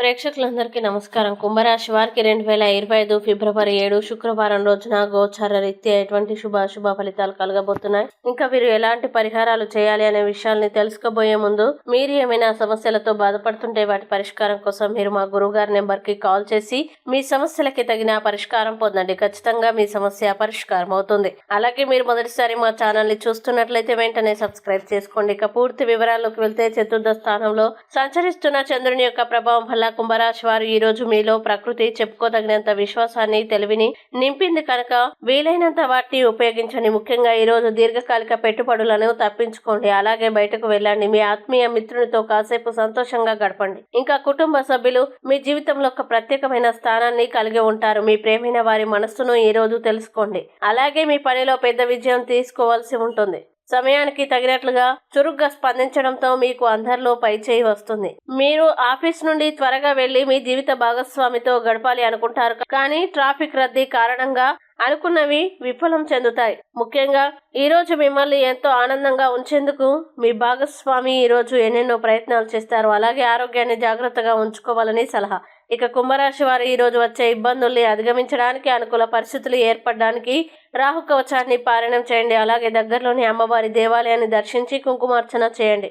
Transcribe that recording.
ప్రేక్షకులందరికీ నమస్కారం. కుంభరాశి వారికి రెండు వేల ఇరవై ఐదు ఫిబ్రవరి ఏడు శుక్రవారం రోజున గోచార రీత్యా ఎటువంటి శుభ అశుభ ఫలితాలు కలగబోతున్నాయి? ఇంకా వీరు ఎలాంటి పరిహారాలు చేయాలి అనే విషయాల్ని తెలుసుకోబోయే ముందు మీరు ఏమైనా సమస్యలతో బాధపడుతుంటే వాటి పరిష్కారం కోసం మీరు మా గురువు గారి నెంబర్కి కాల్ చేసి మీ సమస్యలకి తగిన పరిష్కారం పొందండి. ఖచ్చితంగా మీ సమస్య పరిష్కారం అవుతుంది. అలాగే మీరు మొదటిసారి మా ఛానల్ని చూస్తున్నట్లయితే వెంటనే సబ్స్క్రైబ్ చేసుకోండి. ఇక పూర్తి వివరాల్లోకి వెళ్తే చతుర్థ స్థానంలో సంచరిస్తున్న చంద్రుని యొక్క ప్రభావం వల్ల కుంభరాశి వారు ఈ రోజు మీలో ప్రకృతి చెప్పుకోదగినంత విశ్వాసాన్ని తెలివిని నింపింది కనుక వీలైనంత వాటిని ఉపయోగించండి. ముఖ్యంగా ఈ రోజు దీర్ఘకాలిక పెట్టుబడులను తప్పించుకోండి. అలాగే బయటకు వెళ్ళండి. మీ ఆత్మీయ మిత్రునితో కాసేపు సంతోషంగా గడపండి. ఇంకా కుటుంబ సభ్యులు మీ జీవితంలో ఒక ప్రత్యేకమైన స్థానాన్ని కలిగి ఉంటారు. మీ ప్రేమైన వారి మనస్సును ఈ రోజు తెలుసుకోండి. అలాగే మీ పనిలో పెద్ద విజయం తీసుకోవాల్సి ఉంటుంది. సమయానికి తగినట్లుగా చురుగ్గా స్పందించడంతో మీకు అందరిలో పైచేయి వస్తుంది. మీరు ఆఫీస్ నుండి త్వరగా వెళ్ళి మీ జీవిత భాగస్వామితో గడపాలి అనుకుంటారు. కానీ ట్రాఫిక్ రద్దీ కారణంగా అనుకున్నవి విఫలం చెందుతాయి. ముఖ్యంగా ఈరోజు మిమ్మల్ని ఎంతో ఆనందంగా ఉంచేందుకు మీ భాగస్వామి ఈ రోజు ఎన్నెన్నో ప్రయత్నాలు చేస్తారు. అలాగే ఆరోగ్యాన్ని జాగ్రత్తగా ఉంచుకోవాలని సలహా. ఇక కుంభరాశి వారు ఈరోజు వచ్చే ఇబ్బందుల్ని అధిగమించడానికి అనుకూల పరిస్థితులు ఏర్పడడానికి రాహు కవచాన్ని పారాయణం చేయండి. అలాగే దగ్గరలోని అమ్మవారి దేవాలయాన్ని దర్శించి కుంకుమార్చన చేయండి.